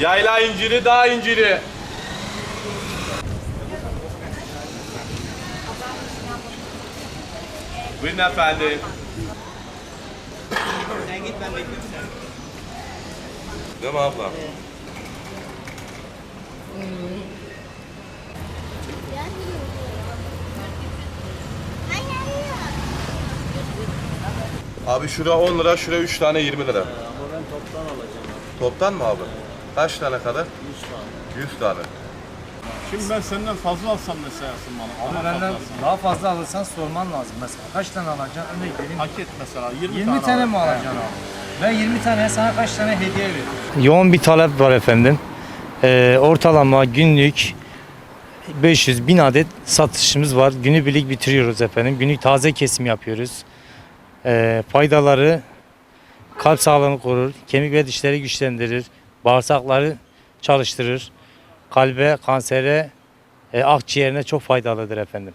Yayla inciri, dağ inciri. Buyurun efendim. Sen git ben bekliyorum seni. Değil mi abla? Abi şura 10 lira, şura 3 tane 20 lira. Ama ben toptan alacağım abi. Toptan mı abi? Kaç tane kadar? 100 tane. 100 tane. Şimdi ben senden fazla alsam mesela bana. Ama benden daha fazla alırsan sorman lazım mesela. Kaç tane alacaksın? Örnek vereyim. Paket mesela 20, 20 tane, al. mi alacaksın abi? Ben 20 taneye sana kaç tane hediye veriyorum? Yoğun bir talep var efendim. Ee, ortalama günlük 500 bin adet satışımız var. Günübirlik bitiriyoruz efendim. Günlük taze kesim yapıyoruz. Ee, faydaları kalp sağlığını korur, kemik ve dişleri güçlendirir, bağırsakları çalıştırır, kalbe, kansere, e, akciğerine çok faydalıdır efendim.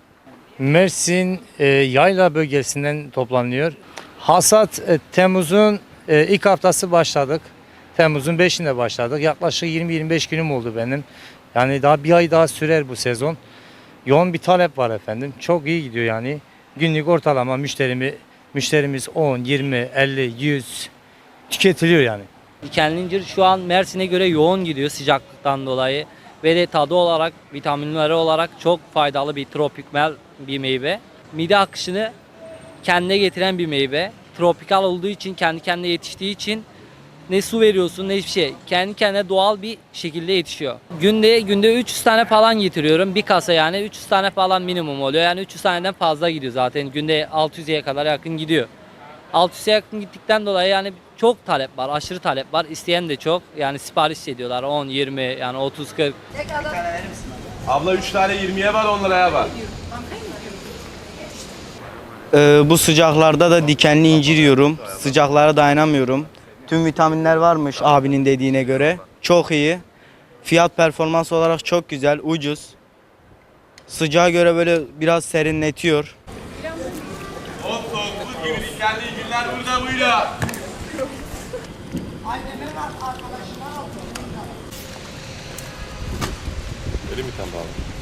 Mersin e, yayla bölgesinden toplanıyor. Hasat e, Temmuz'un e, ilk haftası başladık. Temmuz'un 5'inde başladık. Yaklaşık 20-25 günüm oldu benim. Yani daha bir ay daha sürer bu sezon. Yoğun bir talep var efendim. Çok iyi gidiyor yani. Günlük ortalama müşterimi müşterimiz 10, 20, 50, 100 tüketiliyor yani. Dikenli incir şu an Mersin'e göre yoğun gidiyor sıcaklıktan dolayı ve de tadı olarak, vitaminleri olarak çok faydalı bir tropikal bir meyve. Mide akışını kendine getiren bir meyve. Tropikal olduğu için, kendi kendine yetiştiği için ne su veriyorsun ne hiçbir şey. Kendi kendine doğal bir şekilde yetişiyor. Günde günde 300 tane falan getiriyorum. Bir kasa yani 300 tane falan minimum oluyor. Yani 300 taneden fazla gidiyor zaten. Günde 600'e kadar yakın gidiyor. 600'e yakın gittikten dolayı yani çok talep var. Aşırı talep var. İsteyen de çok. Yani sipariş ediyorlar. 10, 20 yani 30, 40. Bir tane verir misin? Abla 3 tane 20'ye var 10 liraya var. Ee, bu sıcaklarda da dikenli incir yiyorum. Sıcaklara dayanamıyorum. Tüm vitaminler varmış abinin dediğine göre. Çok iyi. Fiyat performans olarak çok güzel, ucuz. Sıcağa göre böyle biraz serinletiyor. İncirler burada buyla. Vereyim bir tane daha.